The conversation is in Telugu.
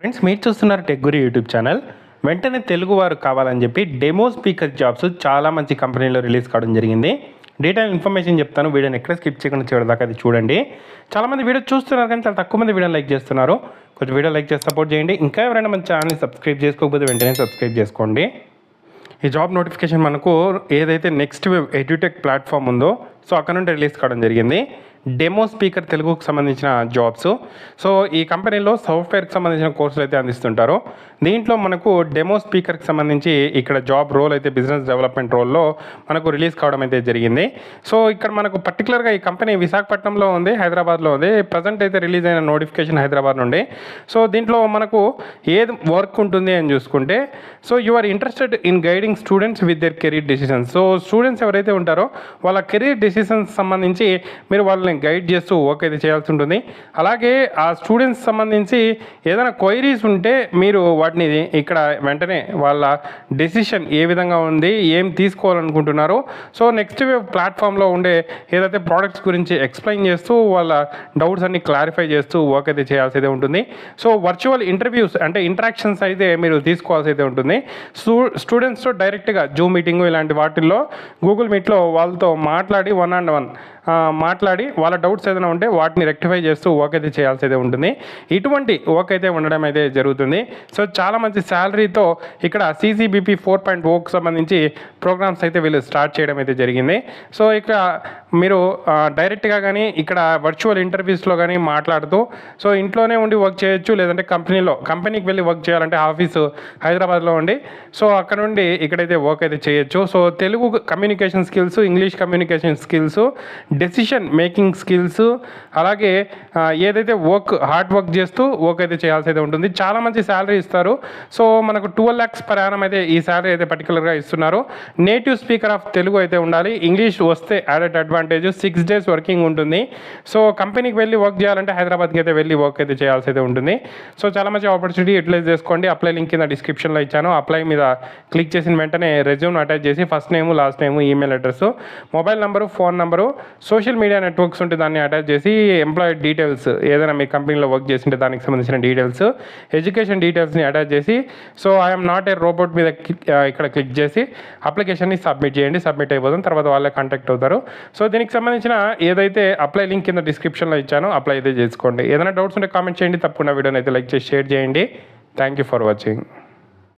ఫ్రెండ్స్ మీరు చూస్తున్నారు టెక్ గురి యూట్యూబ్ ఛానల్ వెంటనే తెలుగు వారు కావాలని చెప్పి డెమో స్పీకర్ జాబ్స్ చాలా మంచి కంపెనీలో రిలీజ్ కావడం జరిగింది. డీటెయిల్ ఇన్ఫర్మేషన్ చెప్తాను. వీడియోని ఎక్కడ స్కిప్ చేయకుండా చివరి దాకా అది చూడండి. చాలామంది వీడియో చూస్తున్నారు కానీ చాలా తక్కువ మంది వీడియో లైక్ చేస్తున్నారు. కొంచెం వీడియో లైక్ చేసి సపోర్ట్ చేయండి. ఇంకా ఎవరైనా మన ఛానల్ని సబ్స్క్రైబ్ చేసుకోకపోతే వెంటనే సబ్స్క్రైబ్ చేసుకోండి. ఈ జాబ్ నోటిఫికేషన్ మనకు ఏదైతే నెక్స్ట్ వెబ్ ఎడ్యుటెక్ ప్లాట్ఫామ్ ఉందో సో అక్కడ నుండి రిలీజ్ కావడం జరిగింది. డెమో స్పీకర్ తెలుగుకు సంబంధించిన జాబ్స్ సో ఈ కంపెనీలో సాఫ్ట్వేర్కి సంబంధించిన కోర్సులు అయితే అందిస్తుంటారు. దీంట్లో మనకు డెమో స్పీకర్కి సంబంధించి ఇక్కడ జాబ్ రోల్ అయితే బిజినెస్ డెవలప్మెంట్ రోల్లో మనకు రిలీజ్ కావడం అయితే జరిగింది. సో ఇక్కడ మనకు పర్టికులర్గా ఈ కంపెనీ విశాఖపట్నంలో ఉంది హైదరాబాద్లో ఉంది. ప్రజెంట్ అయితే రిలీజ్ అయిన నోటిఫికేషన్ హైదరాబాద్ నుండి. సో దీంట్లో మనకు ఏది వర్క్ ఉంటుంది అని చూసుకుంటే so you are interested in guiding students with their career decisions so students ఎవరైతే ఉంటారో వాళ్ళ కెరీర్ డెసిషన్స్ సంబంధించి మీరు వాళ్ళని గైడ్ చేస్తూ వర్క్ అయితే చేయాల్సి ఉంటుంది. అలాగే ఆ స్టూడెంట్స్ సంబంధించి ఏదైనా క్వైరీస్ ఉంటే మీరు వాటిని ఇక్కడ వెంటనే వాళ్ళ డెసిషన్ ఏ విధంగా ఉంది ఏం తీసుకోవాలనుకుంటున్నారు. సో నెక్స్ట్ ప్లాట్ఫామ్లో ఉండే ఏదైతే ప్రోడక్ట్స్ గురించి ఎక్స్ప్లెయిన్ చేస్తూ వాళ్ళ డౌట్స్ అన్ని క్లారిఫై చేస్తూ వర్క్ అయితే చేయాల్సి అయితే ఉంటుంది. సో వర్చువల్ ఇంటర్వ్యూస్ అంటే ఇంటరాక్షన్స్ అయితే మీరు తీసుకోవాల్సి అయితే ఉంటుంది స్టూ స్టూడెంట్స్తో డైరెక్ట్గా జూమ్ మీటింగ్ ఇలాంటి వాటిల్లో గూగుల్ మీట్లో వాళ్ళతో మాట్లాడి వన్ అండ్ వన్ మాట్లాడి వాళ్ళ డౌట్స్ ఏదైనా ఉంటే వాటిని రెక్టిఫై చేస్తూ వర్క్ అయితే చేయాల్సి అయితే ఉంటుంది. ఇటువంటి వర్క్ అయితే ఉండడం అయితే జరుగుతుంది. సో చాలా మంచి శాలరీతో ఇక్కడ సీసీబీపీ ఫోర్ పాయింట్ ఓకి సంబంధించి ప్రోగ్రామ్స్ అయితే వీళ్ళు స్టార్ట్ చేయడం అయితే జరిగింది. సో ఇక్కడ మీరు డైరెక్ట్గా కానీ ఇక్కడ వర్చువల్ ఇంటర్వ్యూస్లో కానీ మాట్లాడుతూ సో ఇంట్లోనే ఉండి వర్క్ చేయొచ్చు లేదంటే కంపెనీలో కంపెనీకి వెళ్ళి వర్క్ చేయాలంటే ఆఫీసు హైదరాబాద్లో ఉండి సో అక్కడ నుండి ఇక్కడైతే వర్క్ అయితే చేయొచ్చు. So Telugu communication skills English communication skills decision making skills అలాగే ఏదైతే వర్క్ హార్డ్ వర్క్ చేస్తూ వర్క్ అయితే చేయాల్సి అయితే ఉంటుంది. చాలా మంచి శాలరీ ఇస్తారు. సో మనకు ట్వెల్వ్ ల్యాక్స్ పర్ యానం అయితే ఈ శాలరీ అయితే పర్టికులర్గా ఇస్తున్నారు. నేటివ్ స్పీకర్ ఆఫ్ తెలుగు అయితే ఉండాలి. ఇంగ్లీష్ వస్తే added advantage six days working ఉంటుంది. సో కంపెనీకి వెళ్ళి వర్క్ చేయాలంటే హైదరాబాద్కి అయితే వెళ్ళి వర్క్ అయితే చేయాల్సి అయితే ఉంటుంది. సో చాలా మంచి ఆపర్చునిటీ యూటిలైజ్ చేసుకోండి. అప్లై లింక్ కింద డిస్క్రిప్షన్లో ఇచ్చాను. అప్లై మీద క్లిక్ చేసిన వెంటనే రెజ్యూమ్ అటాచ్ చేసి first name last name email address mobile number phone number social media networks ఉంటే దాన్ని అటాచ్ చేసి ఎంప్లాయీ డీటెయిల్స్ ఏదైనా మీ కంపెనీలో వర్క్ చేసింటే దానికి సంబంధించిన డీటెయిల్స్ ఎడ్యుకేషన్ డీటెయిల్స్ని అటాచ్ చేసి so I'm not a robot మీద ఇక్కడ క్లిక్ చేసి అప్లికేషన్ని సబ్మిట్ చేయండి. సబ్మిట్ అయిపోతుంది తర్వాత వాళ్ళే కాంటాక్ట్ అవుతారు. సో దీనికి సంబంధించిన ఏదైతే అప్లై లింక్ కింద డిస్క్రిప్షన్లో ఇచ్చానో అప్లై అయితే చేసుకోండి. ఏదైనా డౌట్స్ ఉంటే కామెంట్ చేయండి. తప్పకుండా వీడియోని అయితే లైక్ చేసి షేర్ చేయండి. Thank you for watching